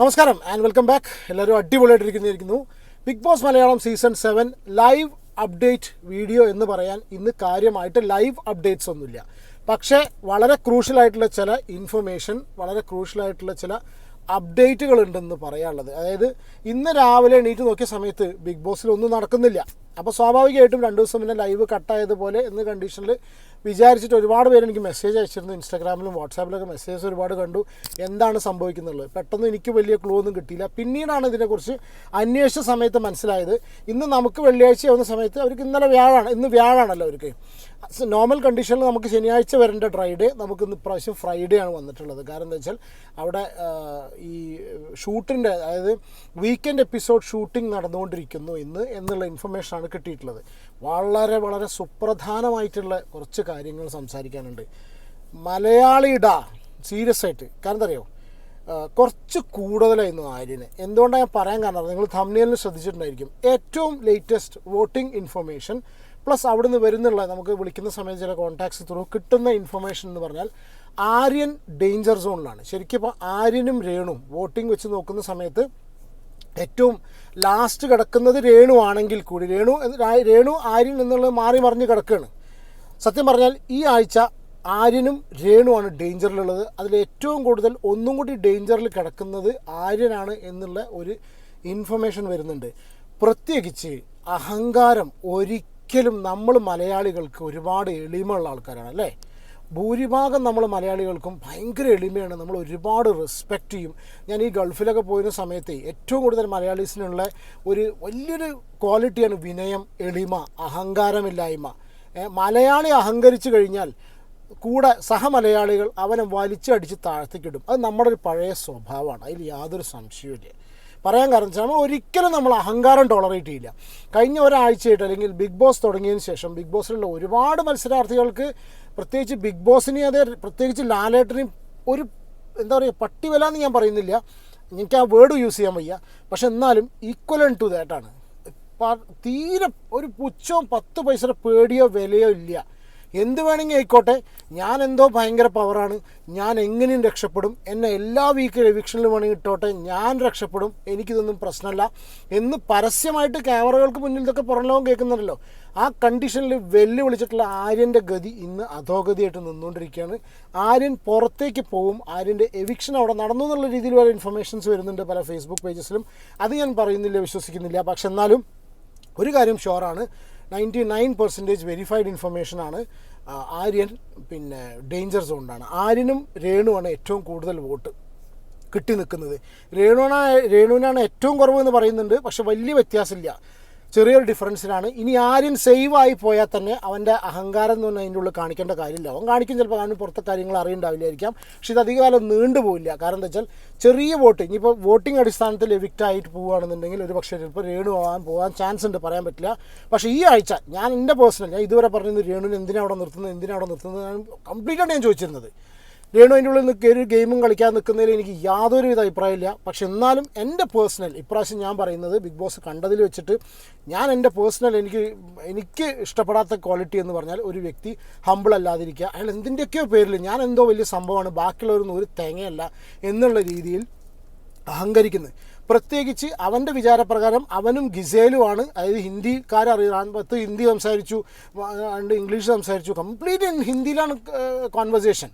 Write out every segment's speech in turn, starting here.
നമസ്കാരം and welcome back എല്ലാവരും അടിപൊളിയായിട്ടിരിക്കുന്നിരിക്കുന്നു Bigg Boss Malayalam season seven live update video എന്ന് പറയാൻ ഇന്ന് കാര്യമായിട്ട് ലൈവ് അപ്ഡേറ്റ്സ് ഒന്നുമില്ല. പക്ഷേ വളരെ ക്രൂഷ്യലായിട്ടുള്ള ചില ഇൻഫർമേഷൻ വളരെ ക്രൂഷ്യലായിട്ടുള്ള ചില അപ്ഡേറ്റുകൾ ഉണ്ടെന്ന് പറയാനുള്ളത്. അതായത് ഇന്ന് രാവിലെ എണീറ്റ് നോക്കിയ സമയത്ത് ബിഗ് ബോസിൽ ഒന്നും നടക്കുന്നില്ല. അപ്പോൾ സ്വാഭാവികമായിട്ടും രണ്ട് ദിവസം മുന്നേ ലൈവ് കട്ടായതുപോലെ എന്ന കണ്ടീഷനിൽ വിചാരിച്ചിട്ട് ഒരുപാട് പേര് എനിക്ക് മെസ്സേജ് അയച്ചിരുന്നു ഇൻസ്റ്റാഗ്രാമിലും വാട്സാപ്പിലൊക്കെ മെസ്സേജസ് ഒരുപാട് കണ്ടു. എന്താണ് സംഭവിക്കുന്നുള്ളത്? പെട്ടെന്ന് എനിക്ക് വലിയ ക്ലൂ ഒന്നും കിട്ടിയില്ല. പിന്നീടാണ് ഇതിനെക്കുറിച്ച് അന്വേഷിച്ച സമയത്ത് മനസ്സിലായത്. ഇന്ന് നമുക്ക് വെള്ളിയാഴ്ച ആവുന്ന സമയത്ത് അവർക്ക് ഇന്നലെ വ്യാഴാണ് ഇന്ന് വ്യാഴാണല്ലോ അവർക്ക്. നോർമൽ കണ്ടീഷനിൽ നമുക്ക് ശനിയാഴ്ച വരേണ്ട ഡ്രൈഡേ നമുക്ക് ഇന്ന് ഇപ്രാവശ്യം ഫ്രൈഡേ ആണ് വന്നിട്ടുള്ളത്. കാരണം എന്താ വെച്ചാൽ അവിടെ ഈ ഷൂട്ടിന്റെ അതായത് വീക്കെൻഡ് എപ്പിസോഡ് ഷൂട്ടിംഗ് നടന്നുകൊണ്ടിരിക്കുന്നു ഇന്ന് എന്നുള്ള ഇൻഫർമേഷനാണ് കിട്ടിയിട്ടുള്ളത്. വളരെ വളരെ സുപ്രധാനമായിട്ടുള്ള കുറച്ച് കാര്യങ്ങൾ സംസാരിക്കാനുണ്ട്. മലയാളിയുടെ സീരിയസ് ആയിട്ട്. കാരണം അറിയോ? കുറച്ച് കൂടുതലായിരുന്നു ആര്യന്. എന്തുകൊണ്ടാണ് ഞാൻ പറയാൻ കാരണം നിങ്ങൾ തമ്മിലിന് ശ്രദ്ധിച്ചിട്ടുണ്ടായിരിക്കും. ഏറ്റവും ലേറ്റസ്റ്റ് വോട്ടിംഗ് ഇൻഫർമേഷൻ പ്ലസ് അവിടുന്ന് വരുന്നുള്ള നമുക്ക് വിളിക്കുന്ന സമയത്ത് ചില കോൺടാക്ട്സ് ത്രൂ കിട്ടുന്ന ഇൻഫർമേഷൻ എന്ന് പറഞ്ഞാൽ ആര്യൻ ഡേഞ്ചർ സോണിലാണ് ശരിക്കും ഇപ്പോൾ ആര്യനും രേണും വോട്ടിംഗ് വെച്ച് നോക്കുന്ന സമയത്ത് ഏറ്റവും ലാസ്റ്റ് കിടക്കുന്നത് രേണു ആണെങ്കിൽ കൂടി. രേണു രേണു ആര്യൻ എന്നുള്ളത് മാറി മറിഞ്ഞ് കിടക്കുകയാണ് സത്യം പറഞ്ഞാൽ ഈ ആഴ്ച ആര്യനും രേണുവാണ് ഡേഞ്ചറിലുള്ളത് അതിൽ ഏറ്റവും കൂടുതൽ ഒന്നും കൂടി ഡേഞ്ചറിൽ കിടക്കുന്നത് ആര്യനാണ് എന്നുള്ള ഒരു ഇൻഫർമേഷൻ വരുന്നുണ്ട്. പ്രത്യേകിച്ച് അഹങ്കാരം ഒരിക്കലും നമ്മൾ മലയാളികൾക്ക് ഒരുപാട് എളിമയുള്ള ആൾക്കാരാണ് അല്ലേ? ഭൂരിഭാഗം നമ്മൾ മലയാളികൾക്കും ഭയങ്കര എളിമയാണ്. നമ്മൾ ഒരുപാട് റെസ്പെക്റ്റ് ചെയ്യും. ഞാൻ ഈ ഗൾഫിലൊക്കെ പോയിരുന്ന സമയത്ത് ഏറ്റവും കൂടുതൽ മലയാളീസിനുള്ള ഒരു വലിയൊരു ക്വാളിറ്റിയാണ് വിനയം എളിമ അഹങ്കാരമില്ലായ്മ. മലയാളി അഹങ്കരിച്ചു കഴിഞ്ഞാൽ കൂടെ സഹമലയാളികൾ അവനെ വലിച്ചടിച്ച് താഴ്ത്തിക്കിടും. അത് നമ്മുടെ ഒരു പഴയ സ്വഭാവമാണ്. അതിൽ യാതൊരു സംശയവുമില്ല പറയാൻ കാരണം വെച്ചാൽ നമ്മൾ ഒരിക്കലും നമ്മൾ അഹങ്കാരം ടോളറേറ്റ് ചെയ്യില്ല. കഴിഞ്ഞ ഒരാഴ്ചയായിട്ട് അല്ലെങ്കിൽ ബിഗ് ബോസ് തുടങ്ങിയതിന് ശേഷം ബിഗ് ബോസിലുള്ള ഒരുപാട് മത്സരാർത്ഥികൾക്ക് പ്രത്യേകിച്ച് ബിഗ് ബോസിനെയും അതേ പ്രത്യേകിച്ച് ലാലേട്ടനെയും ഒരു എന്താ പറയുക പട്ടിവില എന്ന് ഞാൻ പറയുന്നില്ല. എനിക്ക് ആ വേർഡ് യൂസ് ചെയ്യാൻ വയ്യ. പക്ഷെ എന്നാലും ഈക്വലൻ ടു ദാറ്റാണ് തീരെ ഒരു പുച്ഛവും പത്ത് പൈസയുടെ പേടിയോ വിലയോ ഇല്ല. എന്ത് വേണമെങ്കിൽ ആയിക്കോട്ടെ. ഞാൻ എന്തോ ഭയങ്കര പവറാണ് ഞാൻ എങ്ങനെയും രക്ഷപ്പെടും. എന്നെ എല്ലാ വീക്ക് എവിക്ഷനിലും വേണമെങ്കിൽ ഇട്ടോട്ടെ. ഞാൻ രക്ഷപ്പെടും. എനിക്കിതൊന്നും പ്രശ്നമല്ല. എന്ന് പരസ്യമായിട്ട് ക്യാമറകൾക്ക് മുന്നിൽ ഇതൊക്കെ പുറം ലോകം കേൾക്കുന്നുണ്ടല്ലോ. ആ കണ്ടീഷനിൽ വെല്ലുവിളിച്ചിട്ടുള്ള ആര്യന്റെ ഗതി ഇന്ന് അധോഗതിയായിട്ട് നിന്നുകൊണ്ടിരിക്കുകയാണ്. ആര്യൻ പുറത്തേക്ക് പോവും ആര്യന്റെ എവിക്ഷൻ അവിടെ നടന്നു എന്നുള്ള രീതിയിൽ വരെ ഇൻഫർമേഷൻസ് വരുന്നുണ്ട് പല ഫേസ്ബുക്ക് പേജസിലും അത് ഞാൻ പറയുന്നില്ല വിശ്വസിക്കുന്നില്ല. പക്ഷെ എന്നാലും ഒരു കാര്യം ഷുവറാണ് നയന്റി നയൻ പെർസെന്റേജ് വെരിഫൈഡ് ഇൻഫർമേഷനാണ് ആര്യൻ പിന്നെ ഡേഞ്ചർ സോണിലാണ് ആര്യനും രേണുവാണ് ഏറ്റവും കൂടുതൽ വോട്ട് കിട്ടി നിൽക്കുന്നത്. രേണുവിനാണ് രേണുവിനാണ് ഏറ്റവും കുറവ് എന്ന് പറയുന്നുണ്ട്. പക്ഷെ വലിയ വ്യത്യാസമില്ല. ചെറിയൊരു ഡിഫറൻസിനാണ് ഇനി ആരും സേവ് പോയാൽ തന്നെ അവന്റെ അഹങ്കാരം എന്ന് പറഞ്ഞാൽ അതിന്റെ ഉള്ളിൽ കാണിക്കേണ്ട കാര്യമില്ല. അവൻ കാണിക്കും ചിലപ്പോൾ അവന് പുറത്തെ കാര്യങ്ങൾ അറിയണ്ടാവില്ലായിരിക്കാം. പക്ഷേ ഇത് അധികകാലം നീണ്ടുപോയില്ല കാരണം എന്താ വെച്ചാൽ ചെറിയ വോട്ട് ഇനിയിപ്പോൾ വോട്ടിംഗ് അടിസ്ഥാനത്തിൽ എവിക്റ്റ് ആയിട്ട് പോവുകയാണെന്നുണ്ടെങ്കിൽ ഒരു പക്ഷേ ചിലപ്പോൾ രേണു ആവാൻ പോകാൻ ചാൻസ് ഉണ്ട് പറയാൻ പറ്റില്ല. പക്ഷേ ഈ ആഴ്ച ഞാൻ എന്റെ പേഴ്സണൽ ഞാൻ ഇതുവരെ പറഞ്ഞത് രേണുവിന് എന്തിനാണ് അവിടെ നിർത്തുന്നത് എന്തിനാണ് അവിടെ നിർത്തുന്നത് കംപ്ലീറ്റ് ആണ് ഞാൻ ചോദിച്ചിരുന്നത്. രേണു അതിന്റെ ഉള്ളിൽ നിൽക്കുക ഒരു ഗെയിമും കളിക്കാൻ നിൽക്കുന്നതിൽ എനിക്ക് യാതൊരുവിധ അഭിപ്രായമില്ല. പക്ഷെ എന്നാലും എന്റെ പേഴ്സണൽ ഇപ്രാവശ്യം ഞാൻ പറയുന്നത് ബിഗ് ബോസ് കണ്ടതിൽ വെച്ചിട്ട് ഞാൻ എന്റെ പേഴ്സണൽ എനിക്ക് എനിക്ക് ഇഷ്ടപ്പെടാത്ത ക്വാളിറ്റി എന്ന് പറഞ്ഞാൽ ഒരു വ്യക്തി ഹമ്പിൾ അല്ലാതിരിക്കുക. അയാൾ എന്തിന്റെയൊക്കെയോ പേരിൽ ഞാൻ എന്തോ വലിയ സംഭവമാണ് ബാക്കിയുള്ളവരൊന്നും ഒരു തേങ്ങയല്ല എന്നുള്ള രീതിയിൽ അഹങ്കരിക്കുന്നത് പ്രത്യേകിച്ച് അവന്റെ വിചാരപ്രകാരം അവനും ഗിസേലുമാണ്. അതായത് ഹിന്ദിക്കാരറിയാൻ പത്ത് ഹിന്ദി സംസാരിച്ചു ഇംഗ്ലീഷ് സംസാരിച്ചു. കംപ്ലീറ്റ് ഹിന്ദിയിലാണ് കോൺവെർസേഷൻ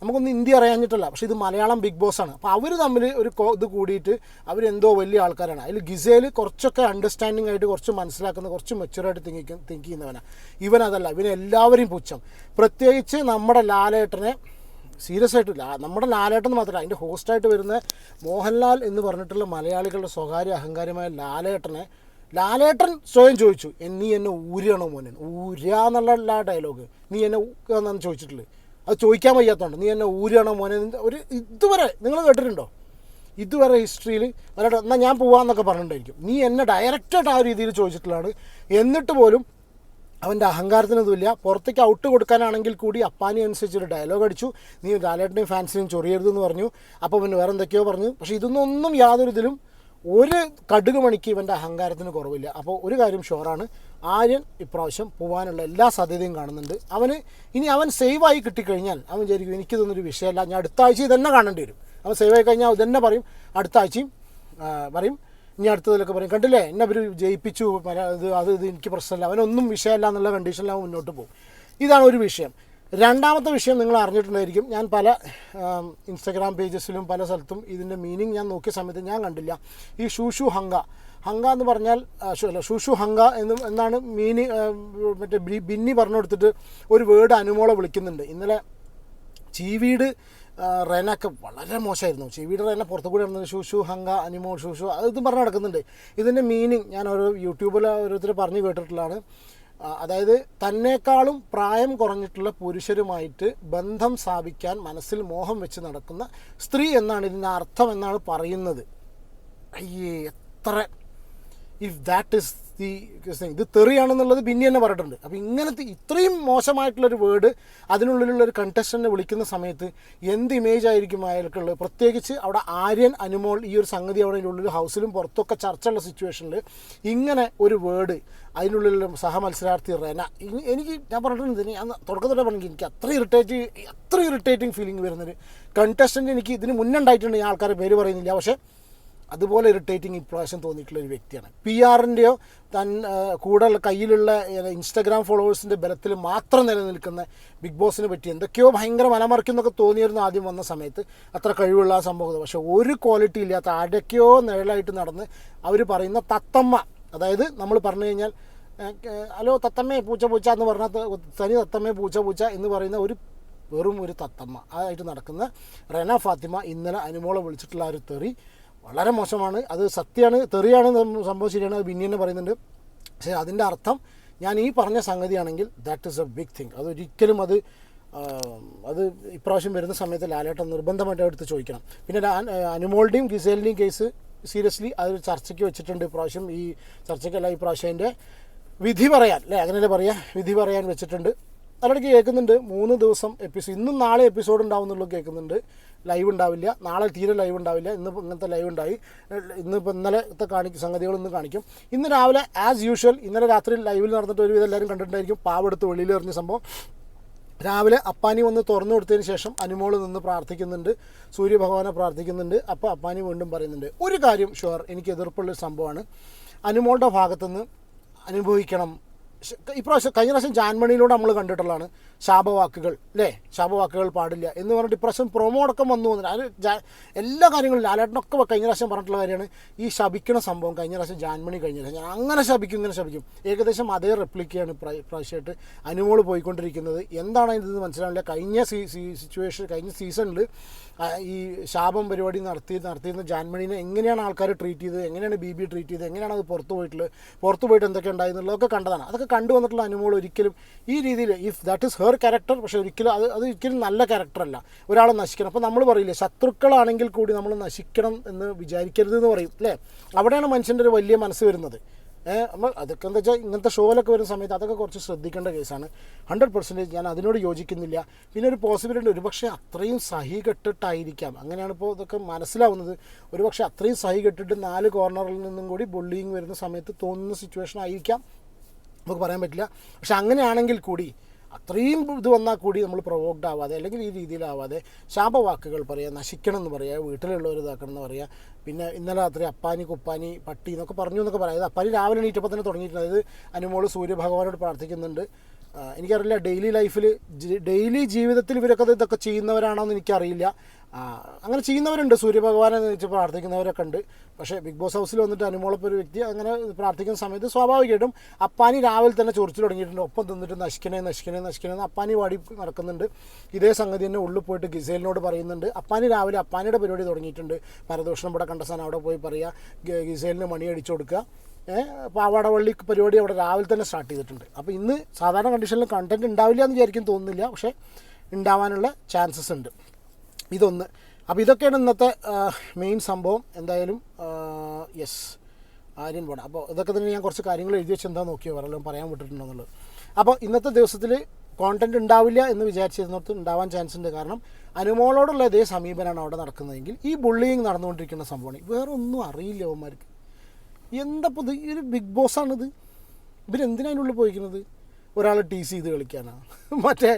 നമുക്കൊന്നും ഹിന്ദി അറിയാഞ്ഞിട്ടല്ല. പക്ഷേ ഇത് മലയാളം ബിഗ് ബോസ് ആണ്. അപ്പോൾ അവർ തമ്മിൽ ഒരു ഇത് കൂടിയിട്ട് അവരെന്തോ വലിയ ആൾക്കാരാണ്. അതിൽ ഗിസേൽ കുറച്ചൊക്കെ അണ്ടർസ്റ്റാൻഡിങ് ആയിട്ട് കുറച്ച് മനസ്സിലാക്കുന്ന കുറച്ച് മെച്ചുറായിട്ട് തിങ്ക് തിങ്ക് ചെയ്യുന്നവനാണ് ഇവൻ അതല്ല ഇവൻ എല്ലാവരെയും പുച്ഛം. പ്രത്യേകിച്ച് നമ്മുടെ ലാലേട്ടനെ സീരിയസ് ആയിട്ട് നമ്മുടെ ലാലേട്ടൻ മാത്രമല്ല അതിന്റെ ഹോസ്റ്റായിട്ട് വരുന്ന മോഹൻലാൽ എന്ന് പറഞ്ഞിട്ടുള്ള മലയാളികളുടെ സ്വകാര്യ അഹങ്കാരമായ ലാലേട്ടനെ ലാലേട്ടൻ സ്വയം ചോദിച്ചു നീ എന്നെ ഊരിയാണോ മോനെ? ഊരുക എന്നുള്ള ഡയലോഗ് നീ എന്നെ എന്നാണ് ചോദിച്ചിട്ടുള്ളത്. അത് ചോദിക്കാൻ വയ്യാത്തതുകൊണ്ട് നീ എന്നെ ഊരുകയാണോ മോനെ? ഒരു ഇതുവരെ നിങ്ങൾ കേട്ടിട്ടുണ്ടോ? ഇതുവരെ ഹിസ്റ്ററിയിൽ വരട്ടെ എന്നാൽ ഞാൻ പോവാന്നൊക്കെ പറഞ്ഞിട്ടുണ്ടായിരിക്കും. നീ എന്നെ ഡയറക്റ്റായിട്ട് ആ രീതിയിൽ ചോദിച്ചിട്ടുള്ളതാണ്. എന്നിട്ട് പോലും അവന്റെ അഹങ്കാരത്തിനൊന്നുമില്ല പുറത്തേക്ക് ഔട്ട് കൊടുക്കാനാണെങ്കിൽ കൂടി അപ്പാനി അനുസരിച്ച് ഒരു ഡയലോഗ് അടിച്ചു. നീ ലാലേട്ടനെയും ഫാൻസിനെയും ചൊറിയരുതെന്ന് പറഞ്ഞു. അപ്പോൾ പിന്നെ വേറെ എന്തൊക്കെയോ പറഞ്ഞു. പക്ഷേ ഇതൊന്നും യാതൊരു ഇതിലും ഒരു കടുക് മണിക്ക് ഇവന്റെ അഹങ്കാരത്തിന് കുറവില്ല. അപ്പോൾ ഒരു കാര്യം ഷുവറാണ്. ആര്യൻ ഇപ്രാവശ്യം പോകാനുള്ള എല്ലാ സാധ്യതയും കാണുന്നുണ്ട്. അവന് ഇനി അവൻ സേവായി കിട്ടിക്കഴിഞ്ഞാൽ അവൻ വിചാരിക്കും എനിക്കിതൊന്നൊരു വിഷയമല്ല ഞാൻ അടുത്ത ആഴ്ച ഇതന്നെ കാണേണ്ടി വരും. അവൻ സേവ് ആയി കഴിഞ്ഞാൽ ഇതന്നെ പറയും. അടുത്ത ആഴ്ചയും പറയും. ഇനി അടുത്തതിലൊക്കെ പറയും. കണ്ടില്ലേ? എന്നെ അവർ ജയിപ്പിച്ചു ഇത് അത് ഇത് എനിക്ക് പ്രശ്നമില്ല. അവനൊന്നും വിഷയമല്ല എന്നുള്ള കണ്ടീഷനിൽ അവൻ മുന്നോട്ട് പോകും. ഇതാണ് ഒരു വിഷയം. രണ്ടാമത്തെ വിഷയം നിങ്ങൾ അറിഞ്ഞിട്ടുണ്ടായിരിക്കും. ഞാൻ പല ഇൻസ്റ്റഗ്രാം പേജസിലും പല സ്ഥലത്തും ഇതിന്റെ മീനിങ് ഞാൻ നോക്കിയ സമയത്ത് ഞാൻ കണ്ടില്ല. ഈ ഷൂഷു ഹങ്ക ഹങ്ക എന്ന് പറഞ്ഞാൽ അല്ല ഷൂഷു ഹങ്ക എന്ന് എന്നാണ് മീനി മറ്റേ ബിന്നി പറഞ്ഞു കൊടുത്തിട്ട് ഒരു വേർഡ് അനുമോളെ വിളിക്കുന്നുണ്ട്. ഇന്നലെ ചീവീട് റെനൊക്കെ വളരെ മോശമായിരുന്നു. ചീവീട് റെന പുറത്തു കൂടി നടന്നത് ഷൂഷു ഹങ്ക അനിമോൾ ഷൂഷു അത് ഇതും പറഞ്ഞ് നടക്കുന്നുണ്ട്. ഇതിന്റെ മീനിങ് ഞാൻ ഓരോ യൂട്യൂബിൽ ഓരോരുത്തർ പറഞ്ഞു കേട്ടിട്ടുള്ളതാണ്. അതായത് തന്നെക്കാളും പ്രായം കുറഞ്ഞിട്ടുള്ള പുരുഷരുമായിട്ട് ബന്ധം സ്ഥാപിക്കാൻ മനസ്സിൽ മോഹം വെച്ച് നടക്കുന്ന സ്ത്രീ എന്നാണ് ഇതിന്റെ അർത്ഥം എന്നാണ് പറയുന്നത്. അയ്യേ എത്ര ഇഫ് ദാറ്റ് ഇസ് ദി ഇത് തെറിയാണെന്നുള്ളത് പിന്നെ തന്നെ പറഞ്ഞിട്ടുണ്ട്. അപ്പോൾ ഇങ്ങനത്തെ ഇത്രയും മോശമായിട്ടുള്ളൊരു വേർഡ് അതിനുള്ളിലുള്ള ഒരു കണ്ടസ്റ്റന്റിനെ വിളിക്കുന്ന സമയത്ത് എന്ത് ഇമേജ് ആയിരിക്കും അയാൾക്കുള്ളത്? പ്രത്യേകിച്ച് അവിടെ ആര്യൻ അനുമോൾ ഈ ഒരു സംഗതി അവിടെ ഉള്ളിൽ ഹൗസിലും പുറത്തൊക്കെ ചർച്ചയുള്ള സിറ്റുവേഷനിൽ ഇങ്ങനെ ഒരു വേർഡ് അതിനുള്ളിലുള്ള സഹമത്സരാർത്ഥി റെന. എനിക്ക് ഞാൻ പറഞ്ഞിട്ടുണ്ട് ഞാൻ തുടക്കത്തോടെ പറഞ്ഞെങ്കിൽ എനിക്ക് അത്ര ഇറിറ്റേറ്റ് അത്ര ഇറിറ്റേറ്റിംഗ് ഫീലിംഗ് വരുന്നൊരു കണ്ടസ്റ്റന്റ് എനിക്ക് ഇതിന് മുന്നേ ഉണ്ടായിട്ടുണ്ട്. ഞാൻ ആൾക്കാരെ പേര് പറയുന്നില്ല. പക്ഷേ അതുപോലെ ഇറിറ്റേറ്റിംഗ് ഇപ്രാവശ്യം തോന്നിയിട്ടുള്ള ഒരു വ്യക്തിയാണ്. പി ആറിന്റെയോ തൻ കൂടെ കയ്യിലുള്ള ഇൻസ്റ്റാഗ്രാം ഫോളോവേഴ്സിന്റെ ബലത്തിൽ മാത്രം നിലനിൽക്കുന്ന ബിഗ് ബോസിനെ പറ്റി എന്തൊക്കെയോ ഭയങ്കര മലമറിക്കുന്നൊക്കെ തോന്നിയിരുന്നു ആദ്യം വന്ന സമയത്ത്. അത്ര കഴിവുള്ള ആ സംഭവം. പക്ഷേ ഒരു ക്വാളിറ്റി ഇല്ലാത്ത അടയ്ക്കയോ നിഴലായിട്ട് നടന്ന് അവർ പറയുന്ന തത്തമ്മ അതായത് നമ്മൾ പറഞ്ഞു കഴിഞ്ഞാൽ ഹലോ തത്തമ്മേ പൂച്ച പൂച്ച എന്ന് പറഞ്ഞാൽ തനി തത്തമ്മേ പൂച്ച പൂച്ച എന്ന് പറയുന്ന ഒരു വെറും ഒരു തത്തമ്മ ആയിട്ട് നടക്കുന്ന റെന ഫാത്തിമ ഇന്നലെ അനുമോളെ വിളിച്ചിട്ടുള്ള ആ ഒരു തെറി. വളരെ മോശമാണ്. അത് സത്യമാണ് തെറിയാണ് സംഭവം ശരിയാണ് അത് ബിന്നി തന്നെ പറയുന്നുണ്ട്. പക്ഷേ അതിന്റെ അർത്ഥം ഞാൻ ഈ പറഞ്ഞ സംഗതിയാണെങ്കിൽ that is a big thing അതൊരിക്കലും അത് അത് ഇപ്രാവശ്യം വരുന്ന സമയത്ത് ലാലേട്ടൻ നിർബന്ധമായിട്ട് എടുത്ത് ചോദിക്കണം. പിന്നെ അനുമോളുടെയും ഗിസേലിന്റെയും കേസ് സീരിയസ്ലി അത് ചർച്ചയ്ക്ക് വെച്ചിട്ടുണ്ട് ഇപ്രാവശ്യം. ഈ ചർച്ചയ്ക്കല്ല ഇപ്രാവശ്യം അതിന്റെ വിധി പറയാൻ അല്ലേ? അങ്ങനെയല്ലേ പറയാം? വിധി പറയാൻ വെച്ചിട്ടുണ്ട്. അതിനിടയ്ക്ക് കേൾക്കുന്നുണ്ട്. മൂന്ന് ദിവസം എപ്പിസോഡ് ഇന്നും നാളെ എപ്പിസോഡ് ഉണ്ടാവുന്നുള്ളൂ കേൾക്കുന്നുണ്ട്. ലൈവ് ഉണ്ടാവില്ല. നാളെ തീരെ ലൈവ് ഉണ്ടാവില്ല. ഇന്ന് ഇങ്ങനത്തെ ലൈവ് ഉണ്ടായി. ഇന്നിപ്പോൾ ഇന്നലത്തെ കാണിക്കും സംഗതികൾ ഇന്ന് കാണിക്കും. ഇന്ന് രാവിലെ ആസ് യൂഷ്വൽ ഇന്നലെ രാത്രി ലൈവിൽ നടന്നിട്ട് ഒരുവിധം എല്ലാവരും കണ്ടിട്ടുണ്ടായിരിക്കും. പാവെടുത്ത് വെളിയിൽ എറിഞ്ഞ സംഭവം. രാവിലെ അപ്പാനി വന്ന് തുറന്നു കൊടുത്തതിന് ശേഷം അനുമോൾ നിന്ന് പ്രാർത്ഥിക്കുന്നുണ്ട്. സൂര്യഭഗവാനെ പ്രാർത്ഥിക്കുന്നുണ്ട്. അപ്പോൾ അപ്പാനി വീണ്ടും പറയുന്നുണ്ട്. ഒരു കാര്യം ഷുവർ എനിക്ക് എതിർപ്പുള്ളൊരു സംഭവമാണ്. അനുമോളുടെ ഭാഗത്തുനിന്ന് അനുഭവിക്കണം. ഇപ്രാവശ്യം കഴിഞ്ഞ പ്രാവശ്യം ജാൻമണിയിലൂടെ നമ്മൾ കണ്ടിട്ടുള്ളതാണ് ശാപവാക്കുകൾ അല്ലേ ശാപവാക്കുകൾ പാടില്ല എന്ന് പറഞ്ഞിട്ട് ഇപ്രാവശ്യം പ്രൊമോ അടക്കം വന്നു വന്നിട്ട് അത് എല്ലാ കാര്യങ്ങളും ലാലേട്ടനൊക്കെ കഴിഞ്ഞ പ്രാവശ്യം പറഞ്ഞിട്ടുള്ള കാര്യമാണ് ഈ ശപിക്കണ സംഭവം കഴിഞ്ഞ പ്രാവശ്യം ജാൻമണി കഴിഞ്ഞ പ്രാവശ്യം. അങ്ങനെ ശപിക്കും ഇങ്ങനെ ശപിക്കും. ഏകദേശം അതേ റെപ്ലിക്കയാണ് പ്രാവശ്യമായിട്ട് അനുമോൾ പോയിക്കൊണ്ടിരിക്കുന്നത്. എന്താണ് ഇതെന്ന് മനസ്സിലാവില്ല. കഴിഞ്ഞ സീ സിറ്റുവേഷൻ കഴിഞ്ഞ സീസണിൽ ഈ ശാപം പരിപാടി നടത്തി നടത്തിയിരുന്ന ജാൻമണീനെ എങ്ങനെയാണ് ആൾക്കാർ ട്രീറ്റ് ചെയ്തത്? എങ്ങനെയാണ് ബി ബി ട്രീറ്റ് ചെയ്തത്? എങ്ങനെയാണ് അത് പുറത്ത് പോയിട്ടുള്ളത് പുറത്ത് പോയിട്ട് എന്തൊക്കെ ഉണ്ടായിരുന്നുള്ളതൊക്കെ കണ്ടതാണ്. അതൊക്കെ കണ്ടുവന്നിട്ടുള്ള അനുമോൾ ഒരിക്കലും ഈ രീതിയിൽ if that is her character പക്ഷേ ഒരിക്കലും അത് അത് ഒരിക്കലും നല്ല ക്യാരക്ടറല്ല ഒരാളെ നശിക്കണം. അപ്പോൾ നമ്മൾ പറയില്ലേ ശത്രുക്കളാണെങ്കിൽ കൂടി നമ്മൾ നശിക്കണം എന്ന് വിചാരിക്കരുത് എന്ന് പറയും അല്ലേ? അവിടെയാണ് മനുഷ്യന്റെ ഒരു വലിയ മനസ്സ് വരുന്നത്. നമ്മൾ അതൊക്കെ എന്താ വെച്ചാൽ ഇങ്ങനത്തെ ഷോയിലൊക്കെ വരുന്ന സമയത്ത് അതൊക്കെ കുറച്ച് ശ്രദ്ധിക്കേണ്ട കേസാണ് ഹൺഡ്രഡ് പെർസെന്റേജ് ഞാൻ അതിനോട് യോജിക്കുന്നില്ല. പിന്നെ ഒരു പോസിബിലിറ്റി ഒരു പക്ഷേ അത്രയും സഹി കെട്ടിട്ടായിരിക്കാം അങ്ങനെയാണ് ഇപ്പോൾ ഇതൊക്കെ മനസ്സിലാവുന്നത്. ഒരു പക്ഷേ അത്രയും സഹി കെട്ടിട്ട് നാല് കോർണറിൽ നിന്നും കൂടി ബുള്ളിങ് വരുന്ന സമയത്ത് തോന്നുന്ന സിറ്റുവേഷൻ ആയിരിക്കാം. നമുക്ക് പറയാൻ പറ്റില്ല. പക്ഷെ അങ്ങനെയാണെങ്കിൽ കൂടി അത്രയും ഇത് വന്നാൽ കൂടി നമ്മൾ പ്രൊവോക്ഡ് ആവാതെ അല്ലെങ്കിൽ ഈ രീതിയിലാവാതെ ശാപവാക്കുകൾ പറയുക നശിക്കണം എന്ന് പറയുക വീട്ടിലുള്ളവർ ഇതാക്കണം എന്ന് പറയുക. പിന്നെ ഇന്നലെ രാത്രി അപ്പാനി കുപ്പാനി പട്ടി എന്നൊക്കെ പറഞ്ഞു എന്നൊക്കെ പറയാം. അപ്പാനി രാവിലെ എണീറ്റപ്പോൾ തന്നെ തുടങ്ങിയിട്ടുണ്ട്. അതായത് അനുമോൾ സൂര്യഭഗവാനോട് പ്രാർത്ഥിക്കുന്നുണ്ട്. എനിക്കറിയില്ല ഡെയിലി ലൈഫിൽ ഡെയിലി ജീവിതത്തിൽ ഇവരൊക്കെ ഇതൊക്കെ ചെയ്യുന്നവരാണോ എന്ന് എനിക്കറിയില്ല. അങ്ങനെ ചെയ്യുന്നവരുണ്ട്. സൂര്യഭഗവാനെ വെച്ച് പ്രാർത്ഥിക്കുന്നവരൊക്കെ ഉണ്ട്. പക്ഷേ ബിഗ് ബോസ് ഹൗസിൽ വന്നിട്ട് അനുമോളപ്പൊരു വ്യക്തി അങ്ങനെ പ്രാർത്ഥിക്കുന്ന സമയത്ത് സ്വാഭാവികമായിട്ടും അപ്പാനി രാവിലെ തന്നെ ചൊറിച്ചു തുടങ്ങിയിട്ടുണ്ട്. ഒപ്പം തിന്നിട്ട് നശിക്കണേ നശിക്കണേ നശിക്കണേ എന്ന് അപ്പാനി വാടി നടക്കുന്നുണ്ട്. ഇതേ സംഗതി തന്നെ ഉള്ളിൽ പോയിട്ട് ഗിസേലിനോട് പറയുന്നുണ്ട്. അപ്പാനി രാവിലെ അപ്പാനിയുടെ പരിപാടി തുടങ്ങിയിട്ടുണ്ട്. പരദൂഷണം ഇവിടെ കണ്ട സാധനം അവിടെ പോയി പറയുക. ഗിസേലിന് മണി അടിച്ചു കൊടുക്കുക പാവാടവള്ളി പരിപാടി അവിടെ രാവിലെ തന്നെ സ്റ്റാർട്ട് ചെയ്തിട്ടുണ്ട്. അപ്പോൾ ഇന്ന് സാധാരണ കണ്ടീഷനിൽ കണ്ടന്റ് ഉണ്ടാവില്ല എന്ന് വിചാരിക്കും തോന്നുന്നില്ല. പക്ഷേ ഉണ്ടാവാനുള്ള ചാൻസസ് ഉണ്ട്. ഇതൊന്ന്. അപ്പോൾ ഇതൊക്കെയാണ് ഇന്നത്തെ മെയിൻ സംഭവം. എന്തായാലും യെസ് ആര്യൻ പോണം. അപ്പോൾ ഇതൊക്കെ തന്നെ ഞാൻ കുറച്ച് കാര്യങ്ങൾ എഴുതി വെച്ച് എന്താ നോക്കിയോ? വരല്ലോ പറയാൻ വിട്ടിട്ടുണ്ടെന്നുള്ളത് അപ്പോൾ ഇന്നത്തെ ദിവസത്തിൽ കോണ്ടന്റ് ഉണ്ടാവില്ല എന്ന് വിചാരിച്ചിരുന്നിടത്ത് ഉണ്ടാവാൻ ചാൻസ് ഉണ്ട്. കാരണം അനുമോളോടുള്ള ഇതേ സമീപനമാണ് അവിടെ നടക്കുന്നതെങ്കിൽ ഈ ബുള്ളിങ് നടന്നുകൊണ്ടിരിക്കുന്ന സംഭവമാണ്. വേറെ ഒന്നും അറിയില്ല അവന്മാർക്ക്. എന്താ ഇത്? ഒരു ബിഗ് ബോസാണിത് ഇവരെന്തിനാ അതിനുള്ളിൽ പോയിരിക്കുന്നത് ഒരാൾ ടീസ് ചെയ്ത് കളിക്കാനാണ് മറ്റേ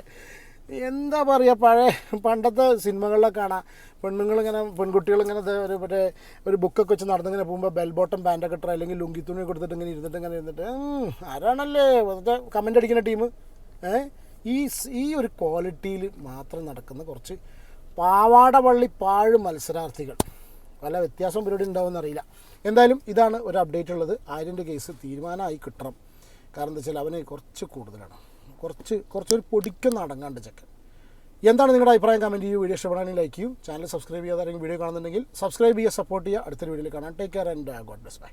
എന്താ പറയുക പഴയ പണ്ടത്തെ സിനിമകളിലൊക്കെ കാണാം. പെണ്ണുങ്ങളിങ്ങനെ പെൺകുട്ടികളിങ്ങനെ ഒരു മറ്റേ ഒരു ബുക്കൊക്കെ വെച്ച് നടന്നിങ്ങനെ പോകുമ്പോൾ ബെൽ ബോട്ടം പാന്റൊക്കെ ഇട്ട അല്ലെങ്കിൽ ലുങ്കി തുണി കൊടുത്തിട്ട് ഇങ്ങനെ ഇരുന്നിട്ട് ഇങ്ങനെ ഇരുന്നിട്ട് ആരാണല്ലേ വെറുതെ കമന്റ് അടിക്കുന്ന ടീം ഈ ഈ ഒരു ക്വാളിറ്റിയിൽ മാത്രം നടക്കുന്ന കുറച്ച് പാവാടവള്ളി പാഴ് മത്സരാർത്ഥികൾ. പല വ്യത്യാസം പരിപാടി ഉണ്ടാവുമെന്ന് അറിയില്ല. എന്തായാലും ഇതാണ് ഒരു അപ്ഡേറ്റ് ഉള്ളത്. ആര്യന്റെ കേസ് തീരുമാനമായി കിട്ടണം. കാരണം എന്താ വെച്ചാൽ അവന് കുറച്ച് കൂടുതലാണ്. കുറച്ച് കുറച്ചൊരു പൊടിക്കൊന്നും അടങ്ങാണ്ട് ചെക്കൻ എന്താണ് നിങ്ങളുടെ അഭിപ്രായം? കമന്റ് ചെയ്യൂ. വീഡിയോ ഇഷ്ടപ്പെടാണെങ്കിൽ ലൈക്ക് ചെയ്യൂ. ചാനൽ സബ്സ്ക്രൈബ് ചെയ്യാതെ വീഡിയോ കാണുന്നുണ്ടെങ്കിൽ സബ്സ്ക്രൈബ് ചെയ്യുക സപ്പോർട്ട് ചെയ്യുക. അടുത്തൊരു വീഡിയോയിൽ കാണാം. Take care and God bless bye